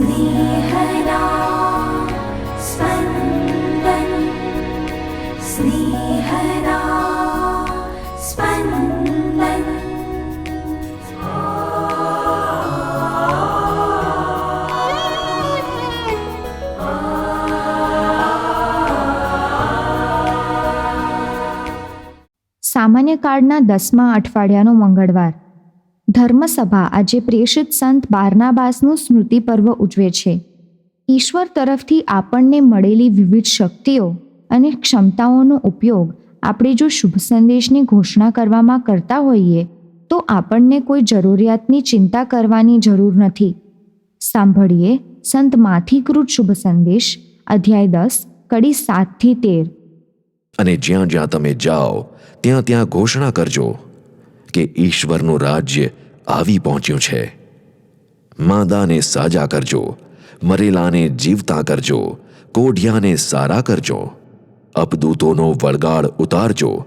स्नेहदा स्पन्दन् स्नेहदा स्पन्दन् સામાન્ય કાળના દસમા અઠવાડિયાનો મંગળવાર ધર્મસભા આજે પ્રેષિત સંત બારનાબાસનું સ્મૃતિ પર્વ ઉજવે છે. ઈશ્વર તરફથી આપણને મળેલી વિવિધ શક્તિઓ અને ક્ષમતાઓનો ઉપયોગ આપણે જો શુભ સંદેશની ઘોષણા કરવામાં કરતા હોઈએ, તો આપણને કોઈ જરૂરિયાતની ચિંતા કરવાની જરૂર નથી. સાંભળીએ સંત માથીકૃત શુભ સંદેશ, અધ્યાય દસ, કડી સાતથી તેર. અને જ્યાં જ્યાં તમે જાઓ, ત્યાં ત્યાં ઘોષણા કરજો કે ઈશ્વરનું રાજ્ય આવી પહોંચ્યું છે. માંદાને સાજા કરજો, મરેલાને જીવતા કરજો, કોઢિયાને સારા કરજો. અપદૂતોનો વળગાડ ઉતારજો,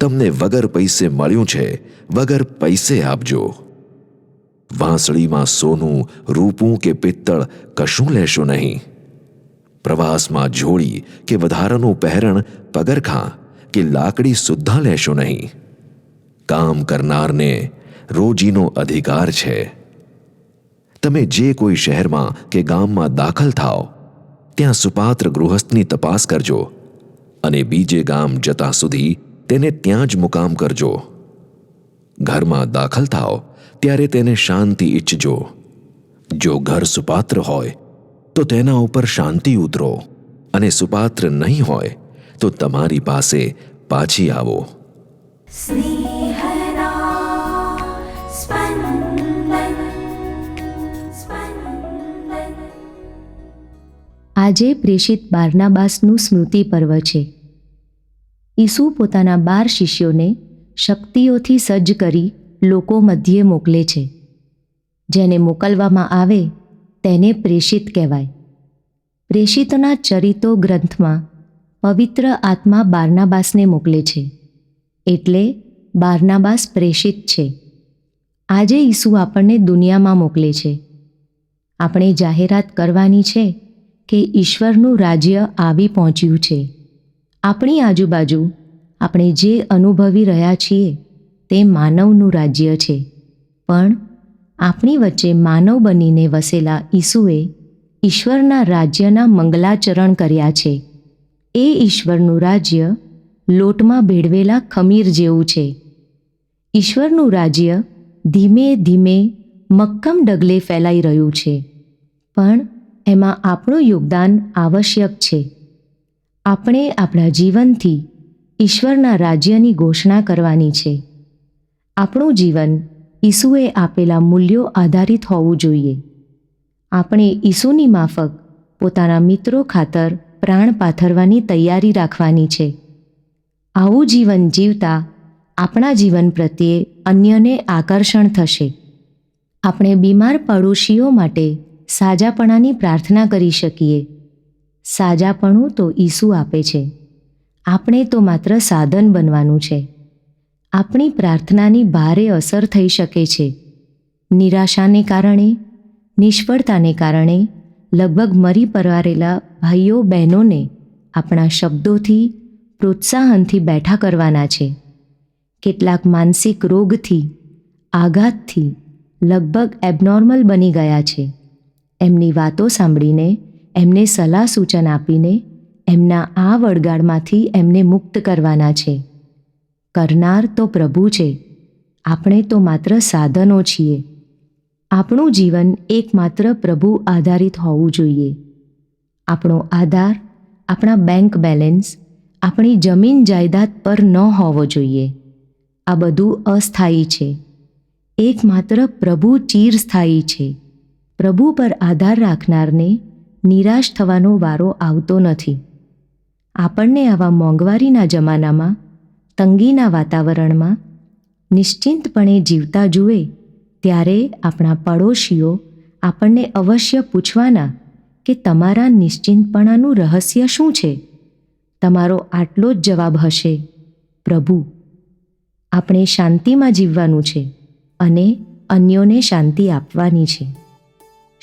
તમને વગર પૈસે મળ્યું છે, વગર પૈસે આપજો. વાંસળીમાં સોનું, રૂપું કે પિત્તળ કશું લેશો નહીં. પ્રવાસમાં જોડી કે વધારાનું પહેરણ પગરખાં કે લાકડી સુદ્ધા લેશો નહીં. કામ કરનારને રોજીનો અધિકાર છે. તમે જે કોઈ શહેરમાં કે ગામમાં દાખલ થાઓ, ત્યાં સુપાત્ર ગૃહસ્થની તપાસ કરજો અને બીજે ગામ જતા સુધી તેને ત્યાં જ મુકામ કરજો. ઘરમાં દાખલ થાઓ, ત્યારે તેને શાંતિ ઈચ્છજો. જો ઘર સુપાત્ર હોય, તો તેના ઉપર શાંતિ ઉતરો અને સુપાત્ર નહીં હોય, તો તમારી પાસે પાછી આવો. સ્નેહ આજે પ્રેષિત બારનાબાસનું સ્મૃતિ પર્વ છે. ઈસુ પોતાના બાર શિષ્યોને શક્તિઓથી સજ્જ કરી લોકો મધ્યે મોકલે છે. જેને મોકલવામાં આવે તેને પ્રેષિત કહેવાય. પ્રેષિતના ચરિતો ગ્રંથમાં પવિત્ર આત્મા બારનાબાસને મોકલે છે. એટલે બારનાબાસ પ્રેષિત છે. આજે ઈસુ આપણને દુનિયામાં મોકલે છે. આપણે જાહેરાત કરવાની છે કે ઈશ્વરનું રાજ્ય આવી પહોંચ્યું છે. આપણી આજુબાજુ આપણે જે અનુભવી રહ્યા છીએ તે માનવનું રાજ્ય છે. પણ આપણી વચ્ચે માનવ બનીને વસેલા ઈસુએ ઈશ્વરના રાજ્યના મંગલાચરણ કર્યા છે. એ ઈશ્વરનું રાજ્ય લોટમાં ભેળવેલા ખમીર જેવું છે. ઈશ્વરનું રાજ્ય ધીમે ધીમે મક્કમ ડગલે ફેલાઈ રહ્યું છે. પણ એમાં આપણું યોગદાન આવશ્યક છે. આપણે આપણા જીવનથી ઈશ્વરના રાજ્યની ઘોષણા કરવાની છે. આપણું જીવન ઈસુએ આપેલા મૂલ્યો આધારિત હોવું જોઈએ. આપણે ઈસુની માફક પોતાના મિત્રો ખાતર પ્રાણ પાથરવાની તૈયારી રાખવાની છે. આવું જીવન જીવતા આપણા જીવન પ્રત્યે અન્યને આકર્ષણ થશે. આપણે બીમાર પડોશીઓ માટે સાજાપણાની પ્રાર્થના કરી શકીએ. સાજાપણું તો ઈસુ આપે છે. આપણે તો માત્ર સાધન બનવાનું છે. આપણી પ્રાર્થનાની ભારે અસર થઈ શકે છે. નિરાશાને કારણે, નિષ્ફળતાને કારણે લગભગ મરી પરવારેલા ભાઈઓ બહેનોને આપણા શબ્દોથી, પ્રોત્સાહનથી બેઠા કરવાના છે. કેટલાક માનસિક રોગથી, આઘાતથી લગભગ એબનોર્મલ બની ગયા છે. એમની વાતો સાંભળીને, એમને સલાહ સૂચન આપીને, એમના આ વળગાડમાંથી એમને મુક્ત કરવાના છે. કરનાર તો પ્રભુ છે. આપણે તો માત્ર સાધનો છીએ. આપણું જીવન એકમાત્ર પ્રભુ આધારિત હોવું જોઈએ. આપણો આધાર, આપણા બેંક બેલેન્સ, આપણી જમીન જાયદાદ પર ન હોવો જોઈએ. આ બધું અસ્થાયી છે. એકમાત્ર પ્રભુ ચીરસ્થાયી છે. પ્રભુ પર આધાર રાખનારને નિરાશ થવાનો વારો આવતો નથી. આપણને આવા મોંઘવારીના જમાનામાં, તંગીના વાતાવરણમાં નિશ્ચિંતપણે જીવતા જુએ, ત્યારે આપણા પડોશીઓ આપણને અવશ્ય પૂછવાના કે તમારા નિશ્ચિંતપણાનું રહસ્ય શું છે? તમારો આટલો જ જવાબ હશે, પ્રભુ, આપણે શાંતિમાં જીવવાનું છે અને અન્યોને શાંતિ આપવાની છે.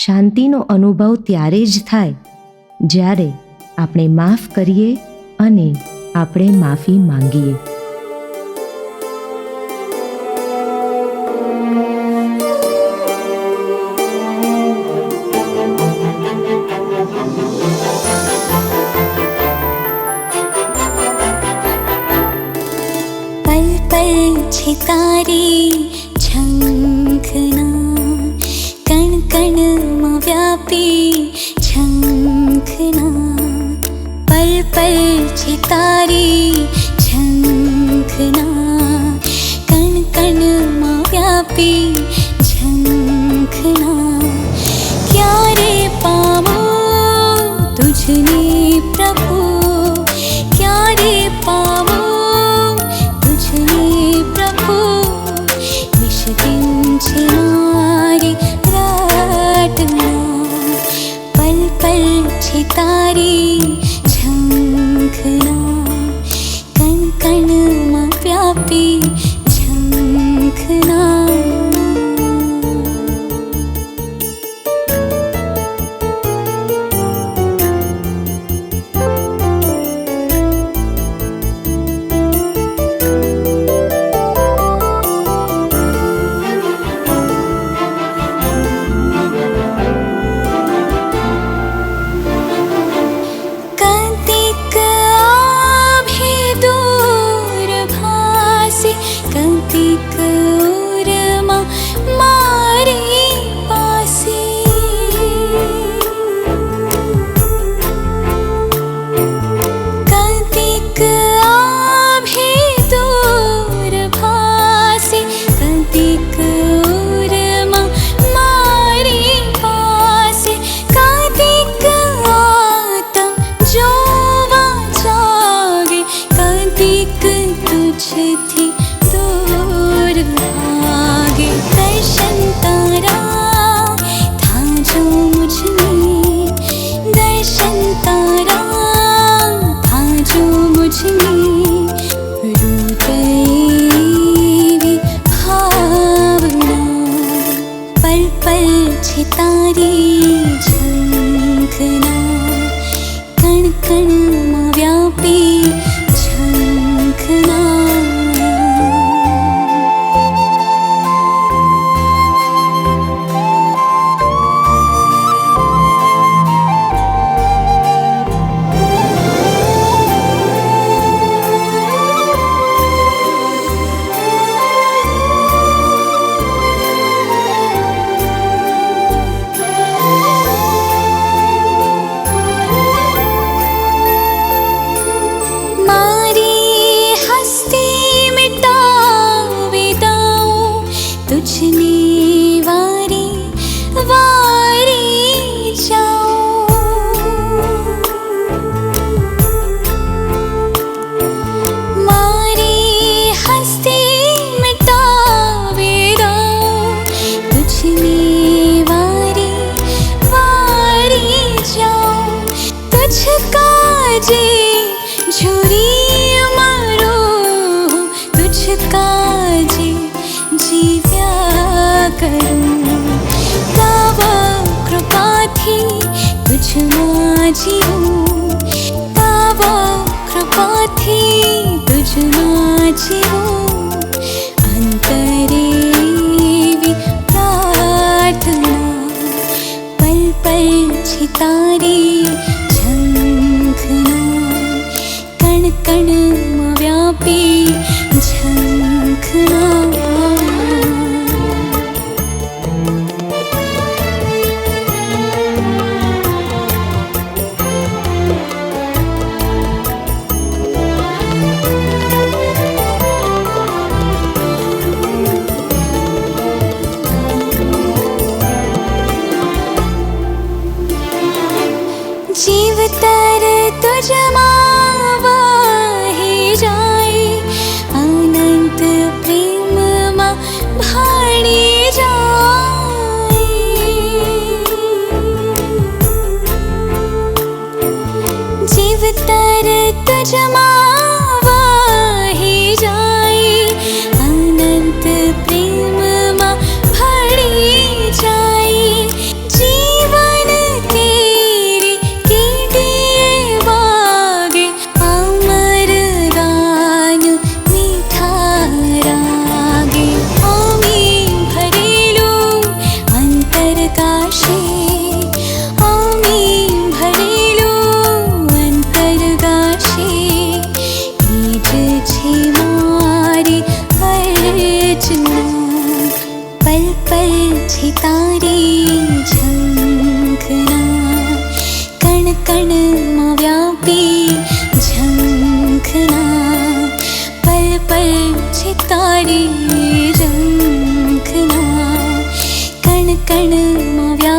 શાંતિનો અનુભવ ત્યારે જ થાય, જ્યારે આપણે માફ કરીએ અને આપણે માફી માંગીએ. પલ પલ છે ी झा पल पल चितना कणक मा व्यापी झङ्खना क्यारे पामो तु கணு ம दर्शन तारा था जो धी दर्शन तारा धो बुझलि भावना पल पल् छितारी झना कणकण व्यापी झङ्घना जि बाबा कृपा जि हो अन्तरे प्रार्थ पल् पल् चिता जीवतु तुझमा कणकणमव्यापी झङ्खना पल पल चितारी रङ्खना कणकणमव्यापी